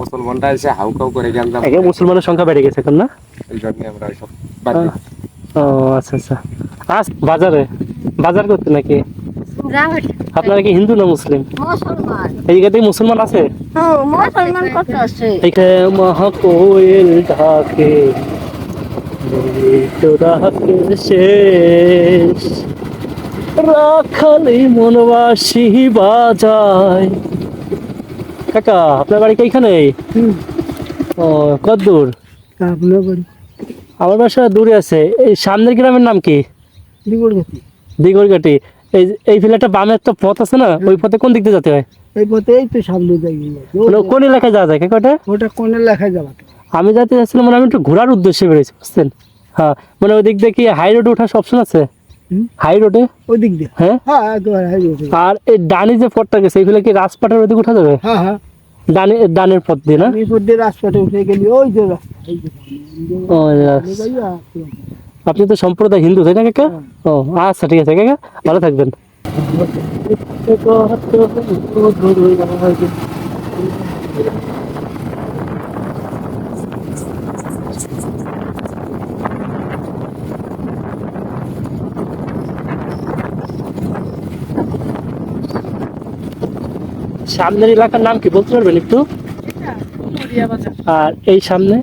মুসলমানরা এসে হাউকাউ করে গেলাম আগে মুসলমানের সংখ্যা বেড়ে গেছে এখন না? এই জন্য আমরা সব ও আচ্ছা আচ্ছা। আজ বাজারে। বাজার করতে নাকি? আপনারা কি হিন্দু না মুসলিম? মুসলমান। এই জায়গাতে মুসলমান আছে? মুসলমান কত আছে? এখানে মহাকোয়েল ঢাকে শেষ। রাখালি মনবাসী বাজায়। কাকা আপনার বাড়ি কি এইখানে? ও কত দূর? আপনার বাড়ি? আমার বাসা দূরে আছে। এই সামনের গ্রামের নাম কি? এই এই ফিলাটা বামে একটা পথ আছে না? ওই পথে কোন দিক দিয়ে যেতে হয়? এই পথে এই তো সামনে যাই মানে কোন এলাকায় যাওয়া যায় কাকাটা ওটা? কোনে লেখা যাবা আমি যাতে মানে আমি একটু ঘোরার উদ্দেশ্যে বেরিয়েছি বুঝছেন? হ্যাঁ মানে ওই দিক দিয়ে কি হাই রোডে ওঠার অপশন আছে? হাই রোডে? ওই দিক দিয়ে। হ্যাঁ? হ্যাঁ আর এই ডানি যে পথটা গেছে এইগুলো কি রাজপাটের ওদিকে উঠা যাবে? হ্যাঁ হ্যাঁ। ডানি ডানের পথ দিয়ে না? এই পথ দিয়ে রাজপথে উঠে গেলি ওই যে আপনি তো সম্প্রদায় হিন্দু তাই না কাকা? ও আচ্ছা ঠিক আছে কাকা ভালো থাকবেন। সামনের এলাকার নাম কি বলতে পারবেন একটু? আর এই সামনে?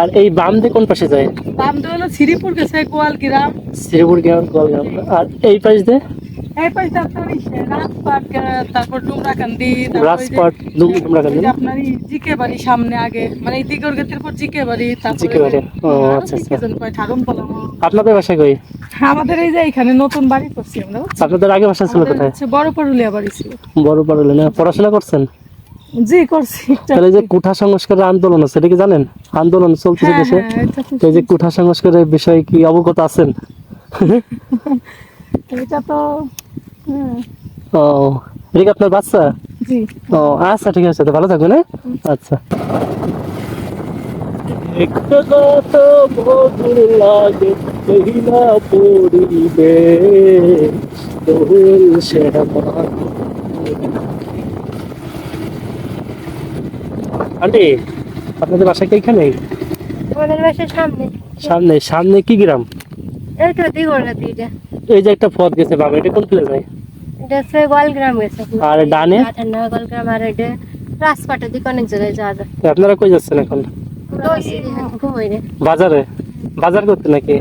আর এই বাম দিয়ে কোন পাশে যায়? বাম দিয়ে হলো শ্রীপুর গেছে গোয়াল গ্রাম শ্রীপুর গ্রাম গোয়ালগ্রাম। আর এই পাশ দিয়ে? তারপর ডুমরাকান্দি রাজপাট আপনার জিকে বাড়ি সামনে আগে মানে এই দিগর গেতের পর জিকে বাড়ি তারপর জিকে বাড়ি, ও, আচ্ছা, আচ্ছা। আপনাদের বাসা কই? আমাদের এই যে এখানে নতুন বাড়ি করছি আমরা আপনাদের আগে বাসা ছিল কোথায়? বড় পরুলিয়া বাড়ি ছিল। বড় পারলে না? পড়াশোনা করছেন? জি করছি। তাহলে যে কুঠা সংস্কারের আন্দোলন আছে এটা কি জানেন? আন্দোলন চলতেছে হ্যাঁ, দেশে। হ্যাঁ, তো যে কুঠা সংস্কারের বিষয়ে কি অবগত আছেন? এটা তো হ্যাঁ, ও এটা কি আপনার বাচ্চা? জি। ও আচ্ছা ঠিক আছে তো ভালো থাকবেন হ্যাঁ? আচ্ছা। একটু কত মধুর লাগে কহিলা পড়িবে। দোল শ্যামা আন্টি আপনাদের বাসা কি এখানে? আমাদের বাসার সামনে। সামনে সামনে কি গ্রাম? এই তো দিগরগাতি এটা এই যে একটা পথ গেছে বাবা এটা কোন প্লেস যায় এটা হচ্ছে গোয়ালগ্রাম গেছে। আর ডানে? না গোয়ালগ্রাম আর এটা রাজপাটের দিকে অনেক জায়গায় যাওয়া যায়। আপনারা কই যাচ্ছেন এখন? রে। বাজারে? বাজার করতে নাকি?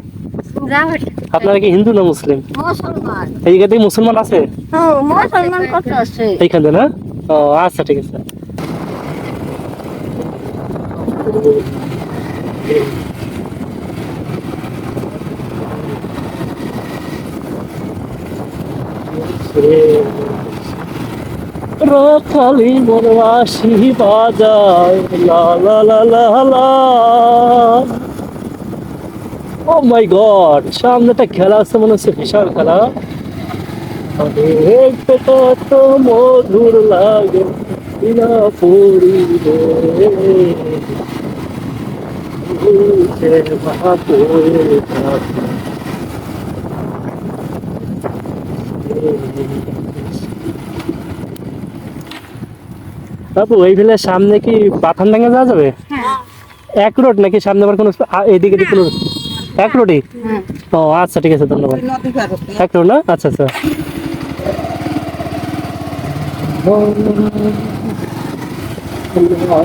আপনারা কি হিন্দু না মুসলিম? মুসলমান। এই জায়গাতে মুসলমান আছে? হ্যাঁ মুসলমান কত আছে? এইখানে না? ও আচ্ছা ঠিক আছে। রাখালি মনবাসী বাজায়। লা লা লা লা লা। ও মাই গড, সামনে একটা খেলা আছে, মনে হচ্ছে বিশাল খেলা। দেখতে কত মধুর লাগে, বিনা পরিবে বাবু এই ফেলে সামনে কি পাথানডাঙ্গা যাওয়া যাবে? এক রোড নাকি সামনে আবার কোনো এদিকে এদিকে কোনো এক রোডই? ও আচ্ছা ঠিক আছে ধন্যবাদ। এক রোড না? আচ্ছা আচ্ছা।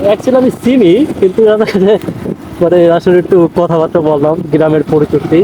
অ্যাকচুয়ালি আমি চিনি কিন্তু পরে আসলে একটু কথাবার্তা বললাম গ্রামের পরিচিতি।